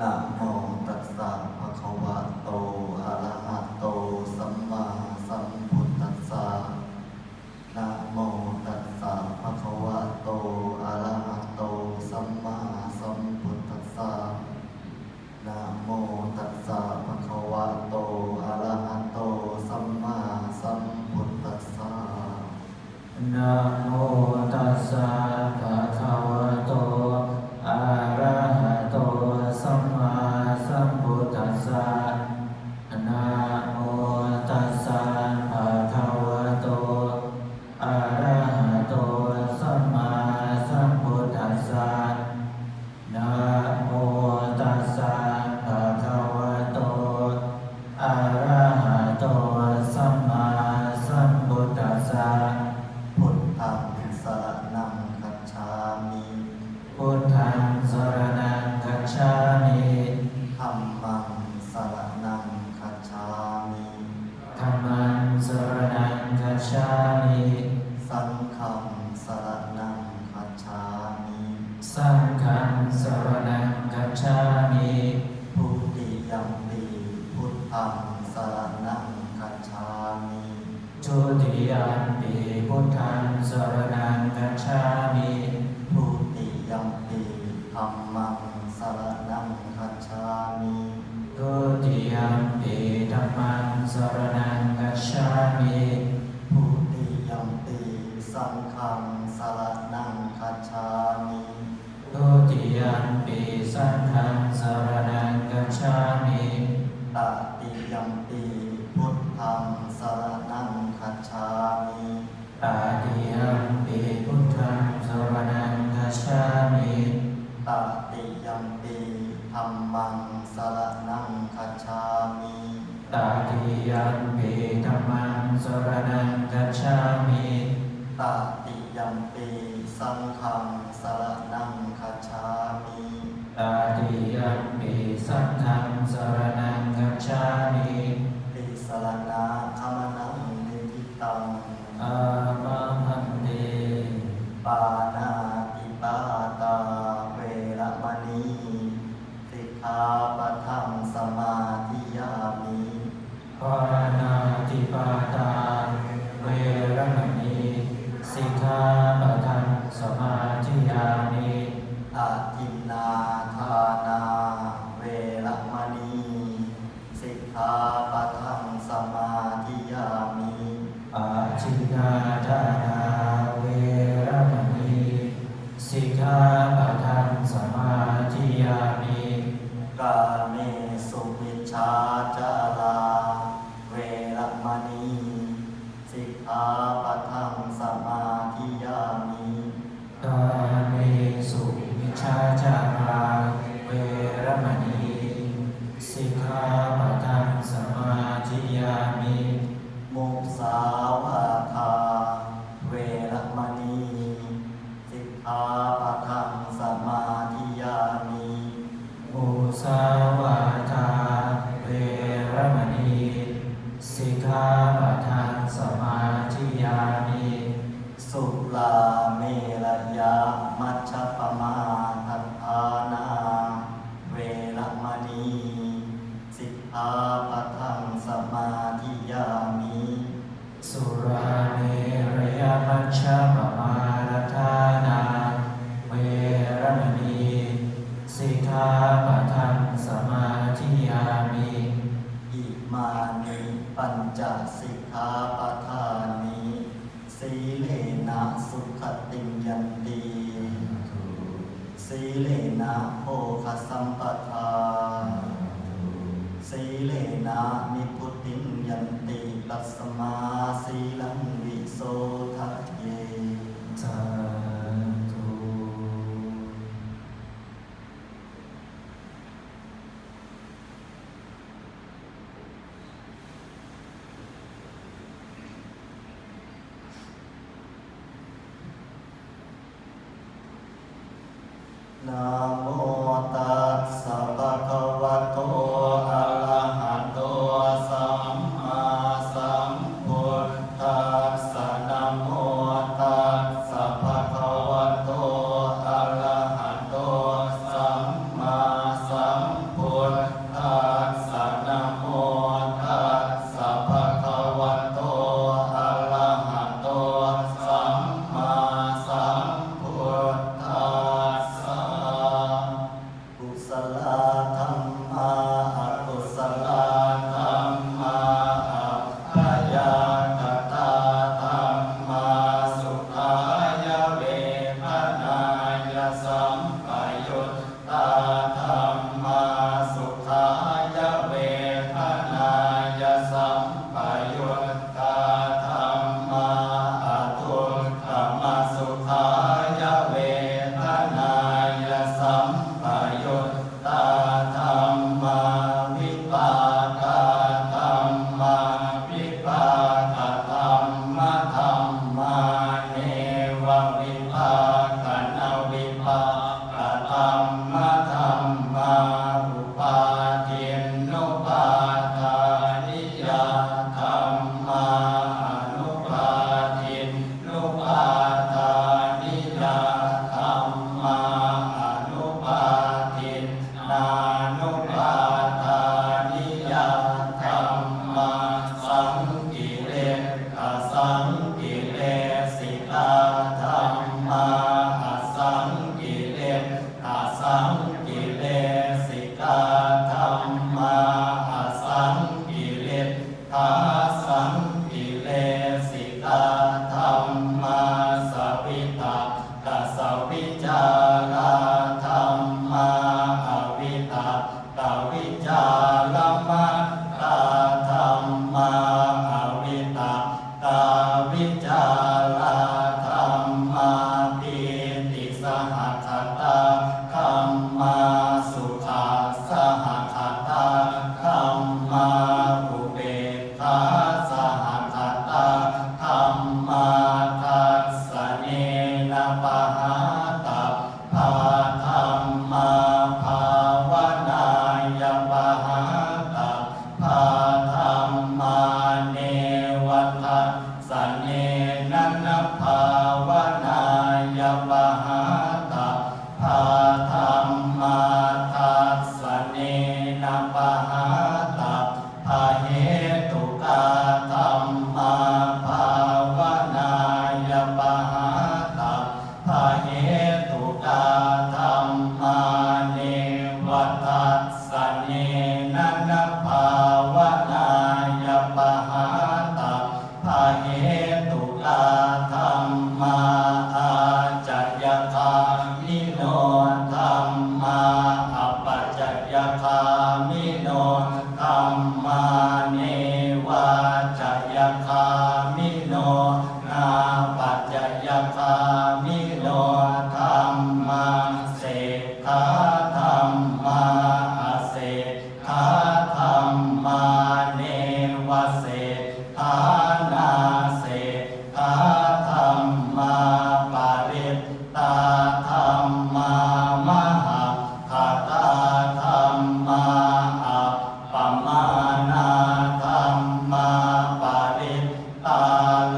นะโมตัสสะภะคะวะโตอะระหะ สรณะ รนังกัจฉามิตัติยัมปีสังฆังสรนังกัจฉามิตาติยัมปีสังฆังสรนังกัจฉามิปิสรณะธรรมนังนิพิตังอาปทังสมาธิยามิกาเมสุมิชาา มานัานาเวรมีสิกขาปะทังสมาธิามิอิมานิปัญจสิกขา Namo ปาทินน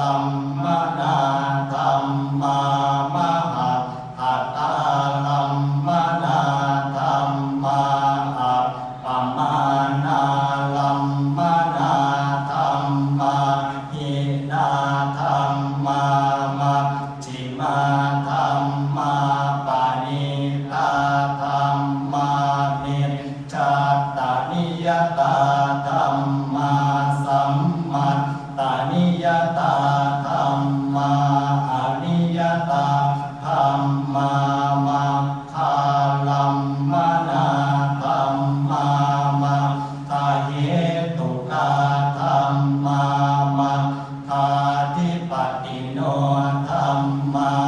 ลัม มมา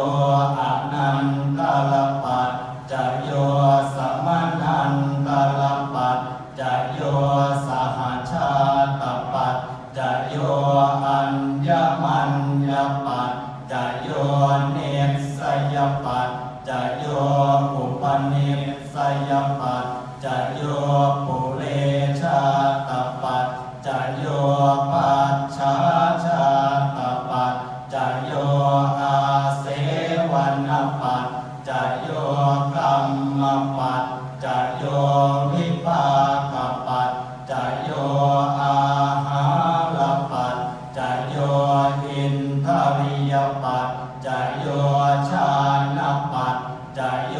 อ จ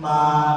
Mà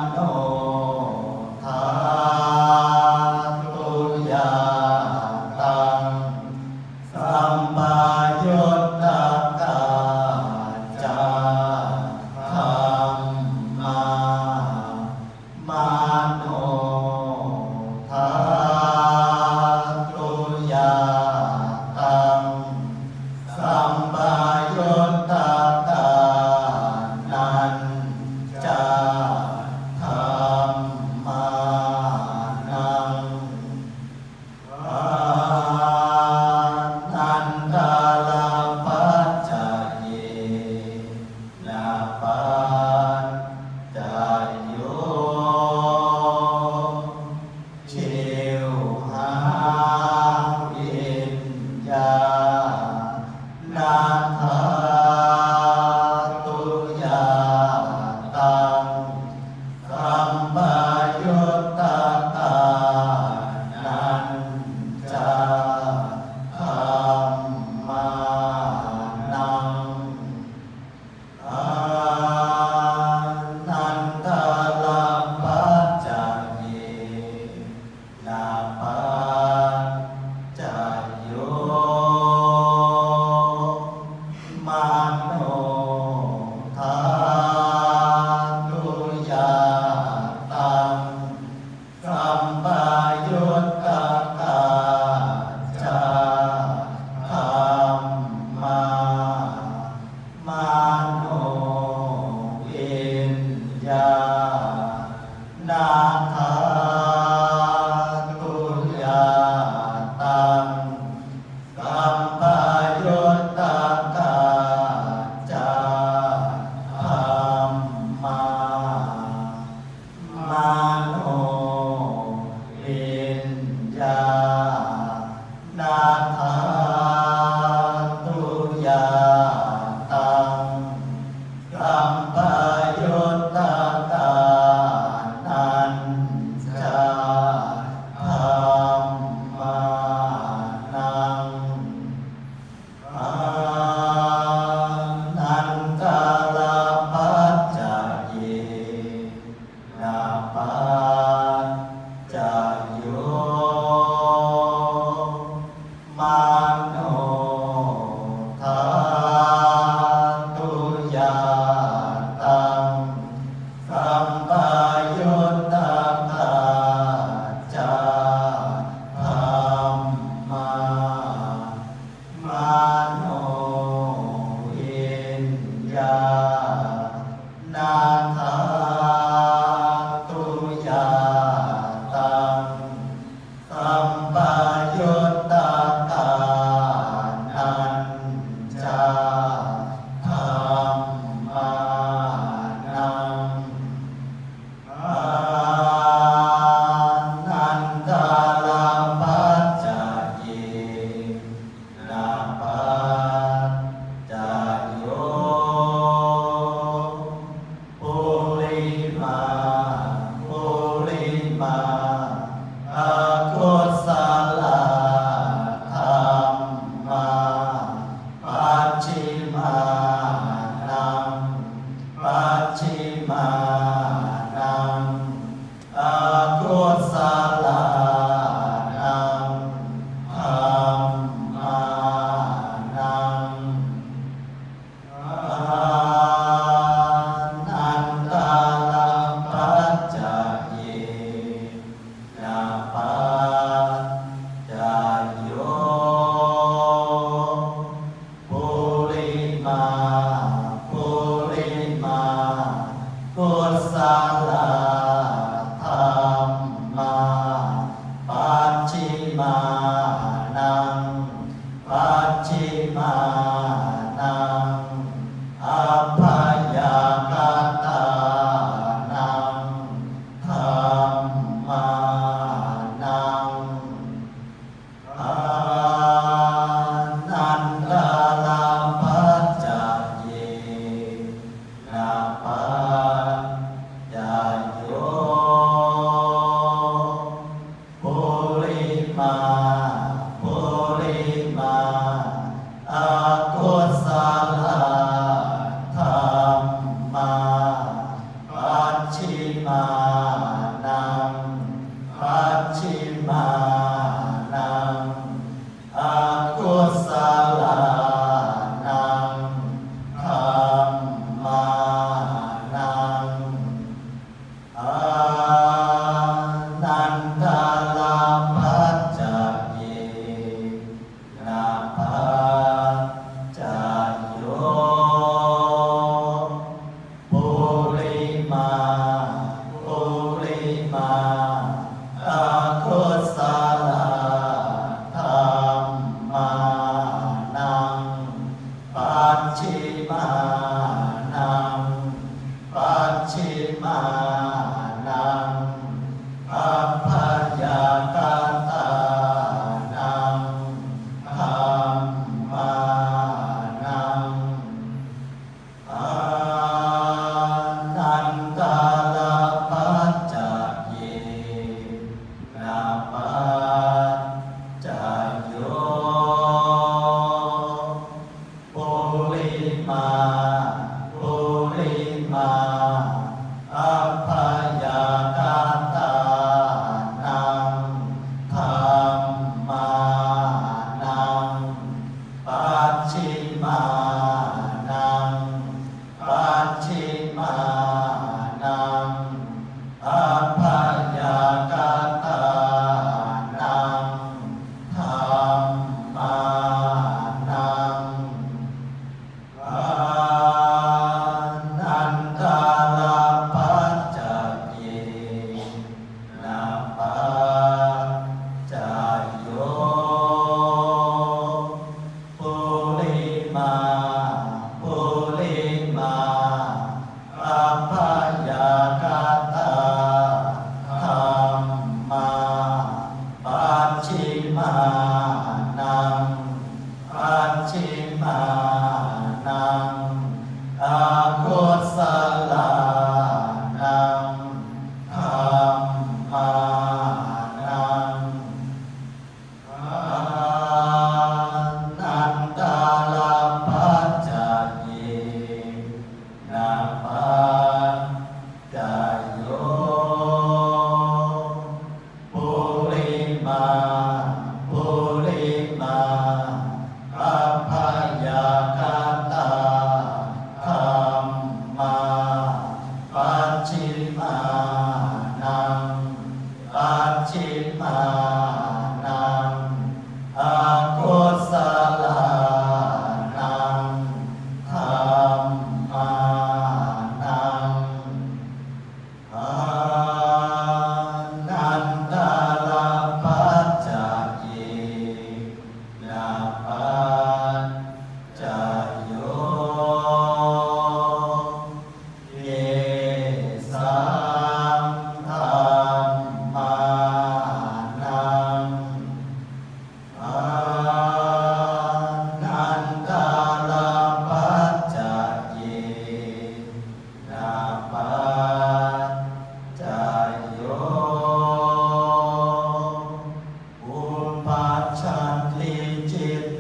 ปะ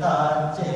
大家见